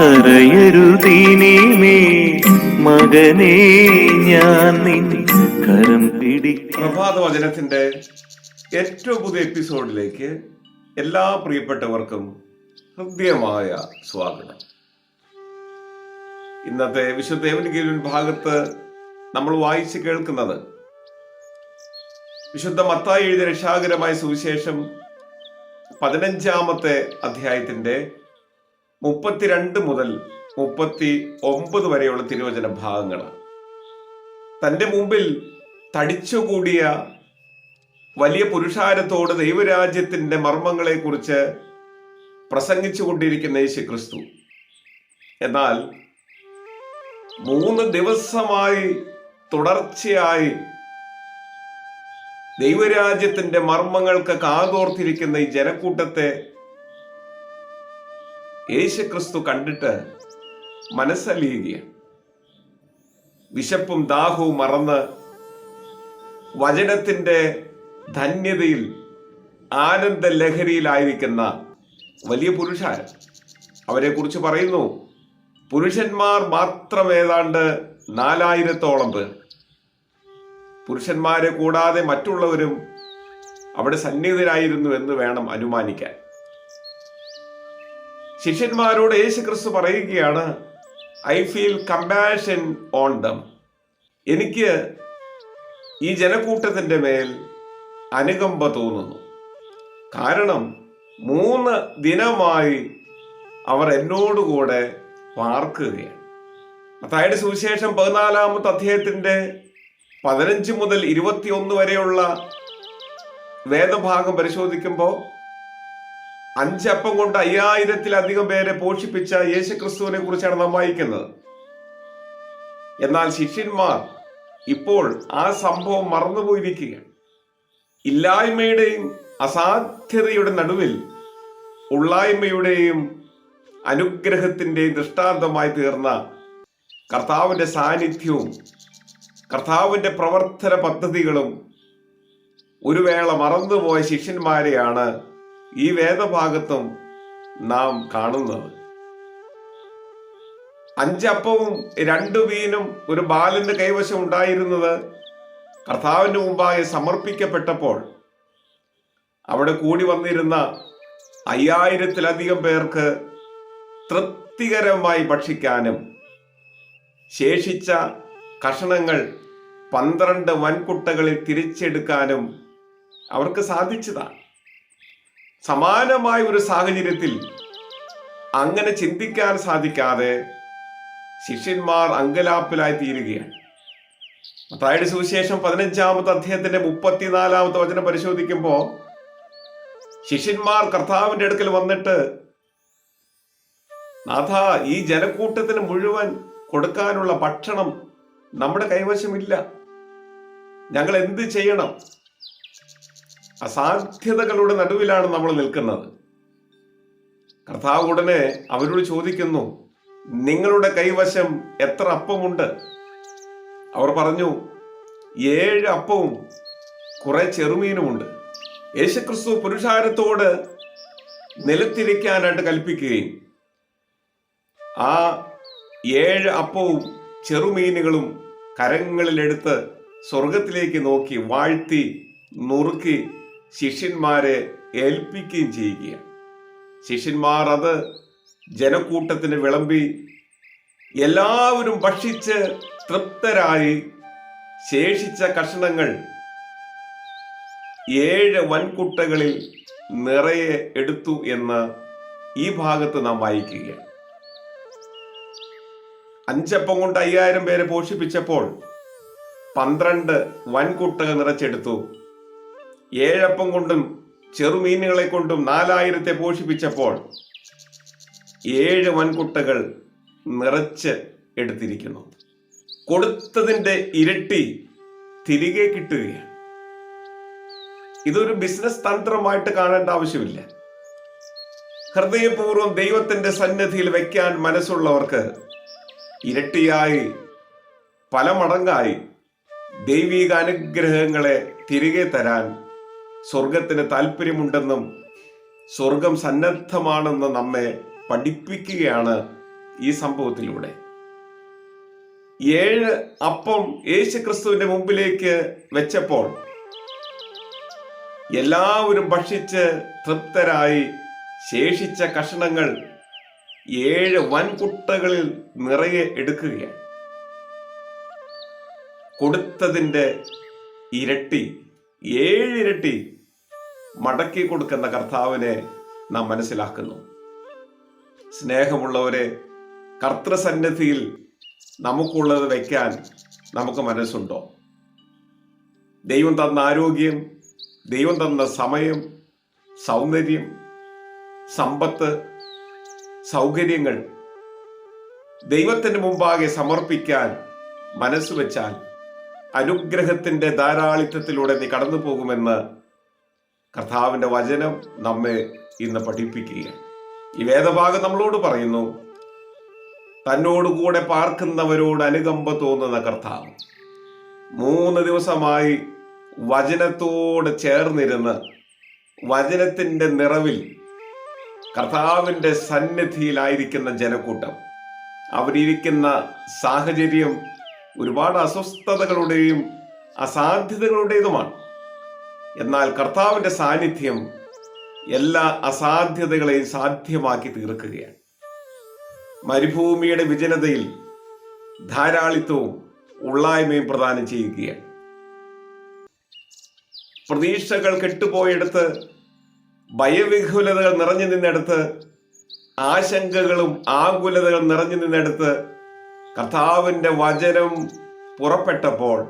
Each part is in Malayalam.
കരയരുതീനീമേ. മകനെ ഞാൻ കരം പ്രഭാത വചനത്തിന്റെ ഏറ്റവും പുതിയ എപ്പിസോഡിലേക്ക് എല്ലാ പ്രിയപ്പെട്ടവർക്കും ഹൃദ്യമായ സ്വാഗതം. ഇന്നത്തെ വിശുദ്ധ ഭാഗത്ത് നമ്മൾ വായിച്ച് കേൾക്കുന്നത് വിശുദ്ധ മത്തായി എഴുതിയ രക്ഷാകരമായ സുവിശേഷം പതിനഞ്ചാമത്തെ അധ്യായത്തിന്റെ മുപ്പത്തിരണ്ട് മുതൽ മുപ്പത്തി ഒമ്പത് വരെയുള്ള തിരുവചന ഭാഗങ്ങളാണ് തന്റെ മുമ്പിൽ തടിച്ചുകൂടിയ വലിയ പുരുഷാരത്തോട് ദൈവരാജ്യത്തിന്റെ മർമ്മങ്ങളെക്കുറിച്ച് പ്രസംഗിച്ചു കൊണ്ടിരിക്കുന്ന യേശു ക്രിസ്തു എന്നാൽ മൂന്ന് ദിവസമായി തുടർച്ചയായി ദൈവരാജ്യത്തിന്റെ മർമ്മങ്ങൾക്ക് കാതോർത്തിരിക്കുന്ന ഈ ജനക്കൂട്ടത്തെ യേശു ക്രിസ്തു കണ്ടിട്ട് മനസ്സലിയുകയാണ്. വിശപ്പും ദാഹവും മറന്ന് വചനത്തിന്റെ ധന്യതയിൽ ആനന്ദ ലഹരിയിലായിരിക്കുന്ന വലിയ പുരുഷാരൻ അവരെക്കുറിച്ച് പറയുന്നു പുരുഷന്മാർ മാത്രം ഏതാണ്ട് നാലായിരത്തോളം പേർ. പുരുഷന്മാരെ കൂടാതെ മറ്റുള്ളവരും അവിടെ സന്നിഹിതരായിരുന്നു എന്ന് വേണം അനുമാനിക്കാൻ. ശിഷ്യന്മാരോട് യേശു ക്രിസ്തു പറയുകയാണ് I feel compassion on them. എനിക്ക് ഈ ജനക്കൂട്ടത്തിന്റെ മേൽ അനുകമ്പ തോന്നുന്നു. കാരണം മൂന്ന് ദിനമായി അവർ എന്നോടുകൂടെ പാർക്കുകയാണ്. അതായത് സുവിശേഷം പതിനാലാമത്തെ അധ്യായത്തിന്റെ പതിനഞ്ച് മുതൽ ഇരുപത്തിയൊന്ന് വരെയുള്ള വേദഭാഗം പരിശോധിക്കുമ്പോൾ അഞ്ചപ്പം കൊണ്ട് അയ്യായിരത്തിലധികം പേരെ പോഷിപ്പിച്ച യേശുക്രിസ്തുവിനെ കുറിച്ചാണ് നാം വായിക്കുന്നത്. എന്നാൽ ശിഷ്യന്മാർ ഇപ്പോൾ ആ സംഭവം മറന്നുപോയിരിക്കുകയാണ്. ഇല്ലായ്മയുടെയും അസാധ്യതയുടെ നടുവിൽ ഉള്ളായ്മയുടെയും അനുഗ്രഹത്തിന്റെയും ദൃഷ്ടാന്തമായി തീർന്ന കർത്താവിന്റെ സാന്നിധ്യവും കർത്താവിന്റെ പ്രവർത്തന പദ്ധതികളും ഒരു വേള മറന്നുപോയ ശിഷ്യന്മാരെയാണ് ഈ വേദഭാഗത്തും നാം കാണുന്നത്. അഞ്ചപ്പവും രണ്ടു വീനും ഒരു ബാലന്റെ കൈവശം ഉണ്ടായിരുന്നത് കർത്താവിന്റെ മുമ്പാകെ സമർപ്പിക്കപ്പെട്ടപ്പോൾ അവിടെ കൂടി വന്നിരുന്ന അയ്യായിരത്തിലധികം പേർക്ക് തൃപ്തികരമായി ഭക്ഷിക്കാനും ശേഷിച്ച കഷണങ്ങൾ പന്ത്രണ്ട് വൻകുട്ടകളിൽ തിരിച്ചെടുക്കാനും അവർക്ക് സാധിച്ചതാണ്. സമാനമായ ഒരു സാഹചര്യത്തിൽ അങ്ങനെ ചിന്തിക്കാൻ സാധിക്കാതെ ശിഷ്യന്മാർ അങ്കലാപ്പിലായി തീരുകയാണ്. മത്തായുടെ സുവിശേഷം പതിനഞ്ചാമത്തെ അദ്ദേഹത്തിന്റെ മുപ്പത്തിനാലാമത്തെ വചനം പരിശോധിക്കുമ്പോൾ ശിഷ്യന്മാർ കർത്താവിന്റെ അടുക്കൽ വന്നിട്ട് നാഥ ഈ ജനക്കൂട്ടത്തിന് മുഴുവൻ കൊടുക്കാനുള്ള ഭക്ഷണം നമ്മുടെ കൈവശമില്ല. ഞങ്ങൾ എന്ത് ചെയ്യണം? അസാധ്യതകളുടെ നടുവിലാണ് നമ്മൾ നിൽക്കുന്നത്. കർത്താവ് ഉടനെ അവരോട് ചോദിക്കുന്നു നിങ്ങളുടെ കൈവശം എത്ര അപ്പമുണ്ട്? അവർ പറഞ്ഞു ഏഴ് അപ്പവും കുറെ ചെറുമീനുമുണ്ട്. യേശുക്രിസ്തു പുരുഷാരത്തോട് നിലത്തിരിക്കാനായിട്ട് കൽപ്പിക്കുകയും ആ ഏഴ് അപ്പവും ചെറുമീനുകളും കരങ്ങളിലെടുത്ത് സ്വർഗത്തിലേക്ക് നോക്കി വാഴ്ത്തി നുറുക്കി ശിഷ്യന്മാരെ ഏൽപ്പിക്കുകയും ചെയ്യുകയാണ്. ശിഷ്യന്മാർ അത് ജനക്കൂട്ടത്തിന് വിളമ്പി എല്ലാവരും ഭക്ഷിച്ച് തൃപ്തരായി ശേഷിച്ച കഷണങ്ങൾ ഏഴ് വൻകുട്ടകളിൽ നിറയെ എടുത്തു എന്ന് ഈ ഭാഗത്ത് നാം വായിക്കുകയാണ്. അഞ്ചപ്പം കൊണ്ട് അയ്യായിരം പേരെ പോഷിപ്പിച്ചപ്പോൾ പന്ത്രണ്ട് വൻകുട്ടകൾ നിറച്ചെടുത്തു. ഏഴപ്പം കൊണ്ടും ചെറുമീനുകളെ കൊണ്ടും നാലായിരത്തെ പോഷിപ്പിച്ചപ്പോൾ ഏഴ് വൻകുട്ടകൾ നിറച്ച് എടുത്തിരിക്കുന്നു. കൊടുത്തതിന്റെ ഇരട്ടി തിരികെ കിട്ടുകയാണ്. ഇതൊരു ബിസിനസ് തന്ത്രമായിട്ട് കാണേണ്ട ആവശ്യമില്ല. ഹൃദയപൂർവം ദൈവത്തിന്റെ സന്നിധിയിൽ വെക്കാൻ മനസ്സുള്ളവർക്ക് ഇരട്ടിയായി പല മടങ്ങായി ദൈവിക അനുഗ്രഹങ്ങളെ തിരികെ തരാൻ സ്വർഗത്തിന് താല്പര്യമുണ്ടെന്നും സ്വർഗം സന്നദ്ധമാണെന്ന് നമ്മെ പഠിപ്പിക്കുകയാണ് ഈ സംഭവത്തിലൂടെ. ഏഴ് അപ്പം യേശു ക്രിസ്തുവിന്റെ മുമ്പിലേക്ക് വെച്ചപ്പോൾ എല്ലാവരും ഭക്ഷിച്ച് തൃപ്തരായി ശേഷിച്ച കഷണങ്ങൾ ഏഴ് വൻകുട്ടകളിൽ നിറയെ എടുക്കുകയാണ്. കൊടുത്തതിന്റെ ഇരട്ടി ഏഴിരട്ടി മടക്കി കൊടുക്കുന്ന കർത്താവിനെ നാം മനസ്സിലാക്കുന്നു. സ്നേഹമുള്ളവരെ കർത്തൃസന്നിധിയിൽ നമുക്കുള്ളത് വയ്ക്കാൻ നമുക്ക് മനസ്സുണ്ടോ? ദൈവം തന്ന ആരോഗ്യം ദൈവം തന്ന സമയം സൗന്ദര്യം സമ്പത്ത് സൗകര്യങ്ങൾ ദൈവത്തിന് മുമ്പാകെ സമർപ്പിക്കാൻ മനസ്സ് വെച്ചാൽ അനുഗ്രഹത്തിന്റെ ധാരാളിത്തത്തിലൂടെ നീ കടന്നു പോകുമെന്ന് കർത്താവിന്റെ വചനം നമ്മെ ഇന്ന് പഠിപ്പിക്കുകയാണ്. ഈ വേദഭാഗം നമ്മളോട് പറയുന്നു തന്നോടുകൂടെ പാർക്കുന്നവരോട് അനുകമ്പ തോന്നുന്ന കർത്താവ്. മൂന്ന് ദിവസമായി വചനത്തോട് ചേർന്നിരുന്ന് വചനത്തിന്റെ നിറവിൽ കർത്താവിന്റെ സന്നിധിയിലായിരിക്കുന്ന ജനക്കൂട്ടം അവരിയ്ക്കുന്ന സാഹചര്യം ഒരുപാട് അസ്വസ്ഥതകളുടെയും അസാധ്യതകളുടേതുമാണ്. എന്നാൽ കർത്താവിന്റെ സാന്നിധ്യം എല്ലാ അസാധ്യതകളെയും സാധ്യമാക്കി തീർക്കുകയാണ്. മരുഭൂമിയുടെ വിജനതയിൽ ധാരാളിത്വവും ഉള്ളായ്മയും പ്രദാനം ചെയ്യുകയാണ്. പ്രതീക്ഷകൾ കെട്ടുപോയെടുത്ത് ഭയവിഹുലതകൾ നിറഞ്ഞു നിന്നെടുത്ത് ആശങ്കകളും ആകുലതകൾ നിറഞ്ഞു നിന്നെടുത്ത് കർത്താവിന്റെ വചനം പുറപ്പെട്ടപ്പോൾ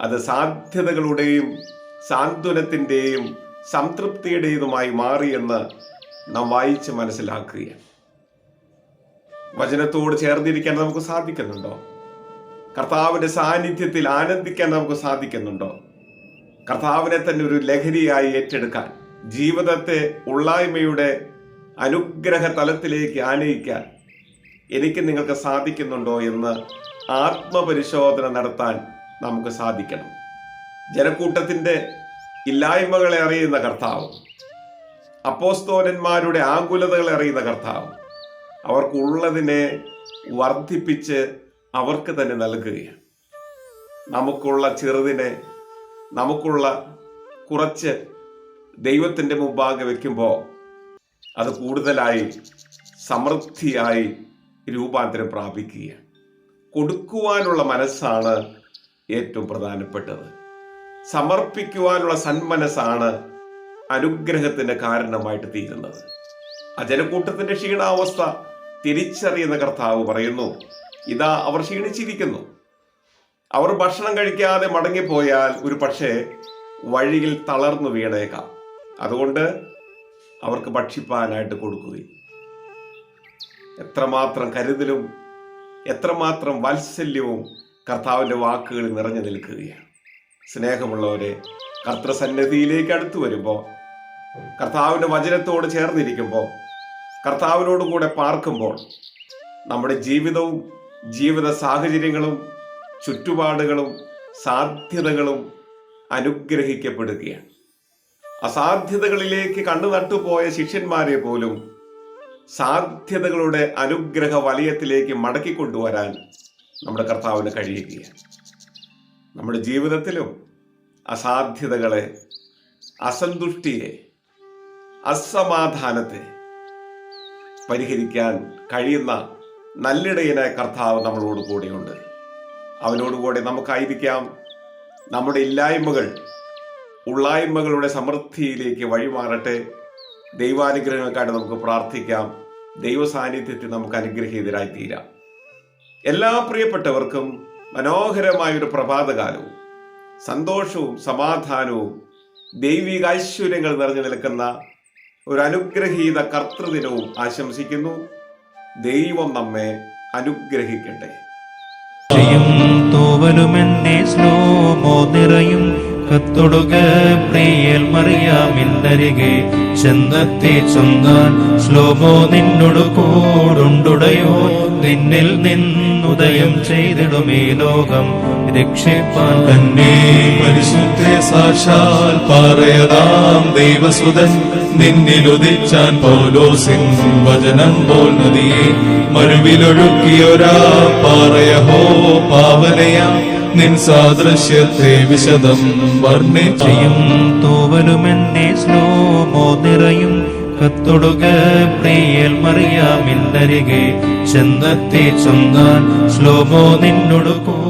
അത് സാധ്യതകളുടെയും സാന്ത്വനത്തിന്റെയും സംതൃപ്തിയുടേതുമായി മാറിയെന്ന് നാം വായിച്ച് മനസ്സിലാക്കുകയാണ്. വചനത്തോട് ചേർന്നിരിക്കാൻ നമുക്ക് സാധിക്കുന്നുണ്ടോ? കർത്താവിന്റെ സാന്നിധ്യത്തിൽ ആനന്ദിക്കാൻ നമുക്ക് സാധിക്കുന്നുണ്ടോ? കർത്താവിനെ തന്നെ ഒരു ലഹരിയായി ഏറ്റെടുക്കാൻ ജീവിതത്തെ ഉള്ളായ്മയുടെ അനുഗ്രഹ തലത്തിലേക്ക് ആനയിക്കാൻ എനിക്ക് നിങ്ങൾക്ക് സാധിക്കുന്നുണ്ടോ എന്ന് ആത്മപരിശോധന നടത്താൻ നമുക്ക് സാധിക്കണം. ജനക്കൂട്ടത്തിന്റെ ഇല്ലായ്മകളെ അറിയുന്ന കർത്താവ് അപ്പോസ്തോലന്മാരുടെ ആകുലതകളെ അറിയുന്ന കർത്താവ് അവർക്കുള്ളതിനെ വർദ്ധിപ്പിച്ച് അവർക്ക് തന്നെ നൽകുകയാണ്. നമുക്കുള്ള ചെറുതിനെ നമുക്കുള്ള കുറച്ച് ദൈവത്തിന്റെ മുമ്പാകെ വയ്ക്കുമ്പോൾ അത് കൂടുതലായി സമൃദ്ധിയായി രൂപാന്തരം പ്രാപിക്കുകയാണ്. കൊടുക്കുവാനുള്ള മനസ്സാണ് ഏറ്റവും പ്രധാനപ്പെട്ടത്. സമർപ്പിക്കുവാനുള്ള സന്മനസ്സാണ് അനുഗ്രഹത്തിന്റെ കാരണമായിട്ട് തീരുന്നത്. ആ ജനക്കൂട്ടത്തിന്റെ ക്ഷീണാവസ്ഥ തിരിച്ചറിയുന്ന കർത്താവ് പറയുന്നു ഇതാ അവർ ക്ഷീണിച്ചിരിക്കുന്നു. അവർ ഭക്ഷണം കഴിക്കാതെ മടങ്ങിപ്പോയാൽ ഒരു പക്ഷേ വഴിയിൽ തളർന്നു വീണേക്കാം. അതുകൊണ്ട് അവർക്ക് ഭക്ഷിപ്പാനായിട്ട് കൊടുക്കുകയും എത്രമാത്രം കരുതലും എത്രമാത്രം വാത്സല്യവും കർത്താവിന്റെ വാക്കുകളിൽ നിറഞ്ഞു നിൽക്കുകയാണ്. സ്നേഹമുള്ളവരെ കർത്തൃസന്നിധിയിലേക്ക് അടുത്തു വരുമ്പോൾ കർത്താവിന്റെ വചനത്തോട് ചേർന്നിരിക്കുമ്പോൾ കർത്താവിനോട് കൂടെ പാർക്കുമ്പോൾ നമ്മുടെ ജീവിതവും ജീവിത സാഹചര്യങ്ങളും ചുറ്റുപാടുകളും സാധ്യതകളും അനുഗ്രഹിക്കപ്പെടുകയാണ്. അസാധ്യതകളിലേക്ക് കണ്ണു നട്ടുപോയ ശിഷ്യന്മാരെ പോലും സാധ്യതകളുടെ അനുഗ്രഹ വലയത്തിലേക്ക് മടക്കി കൊണ്ടുവരാൻ നമ്മുടെ കർത്താവിന് കഴിയുകയാണ്. നമ്മുടെ ജീവിതത്തിലും അസാധ്യതകളെ അസന്തുഷ്ടിയെ അസമാധാനത്തെ പരിഹരിക്കാൻ കഴിയുന്ന നല്ലിടയനായ കർത്താവ് നമ്മളോട് കൂടെയുണ്ട്. അവനോടുകൂടെ നമുക്കായിരിക്കാം. നമ്മുടെ ഇല്ലായ്മകൾ ഉള്ളായ്മകളുടെ സമൃദ്ധിയിലേക്ക് വഴിമാറട്ടെ. ദൈവാനുഗ്രഹങ്ങൾക്കായിട്ട് നമുക്ക് പ്രാർത്ഥിക്കാം. ദൈവ സാന്നിധ്യത്തിൽ നമുക്ക് അനുഗ്രഹീതരായി തീരാം എല്ലാ പ്രിയപ്പെട്ടവർക്കും മനോഹരമായ ഒരു പ്രഭാതകാലവും സന്തോഷവും സമാധാനവും ദൈവിക ഐശ്വര്യങ്ങൾ നിറഞ്ഞു നിൽക്കുന്ന ഒരു അനുഗ്രഹീത കർത്തൃദിനവും ആശംസിക്കുന്നു. ദൈവം നമ്മെ അനുഗ്രഹിക്കട്ടെ. നിറയും. കത്തൊടുക പ്രിയൽ മറിയാമിന്നരികെ ചെന്നെത്തി ചൊന്നാൻ ശ്ലോമോ നിന്നോട് കൂടുണ്ടുടയോ. നിന്നിൽ നിന്നുദയം ചെയ്തിടുമേ ലോകം. രക്ഷിപ്പാൻ തന്നെ. പരിശുദ്ധ സാക്ഷാൽ പറയതാം ദൈവസുതൻ. നിന്നിലുദിച്ചാൻ പൗലോസിൻ വചനം പോൽ നദിയെ. മരുവിലൊഴുക്കിയൊരാ പാറയഹോ പാവനയാ. നിൻ സാദൃശ്യത്തെ വിശദം വർണിച്ചയും. തൂവലുമെന്നെ സ്ലോമോ നിറയും. കത്തൊടുക പ്രിയൽ മറിയാമിന്നരികെ. ചെന്നെത്തി ചൊന്നാൻ ശ്ലോമോ നിന്നോട് കൂ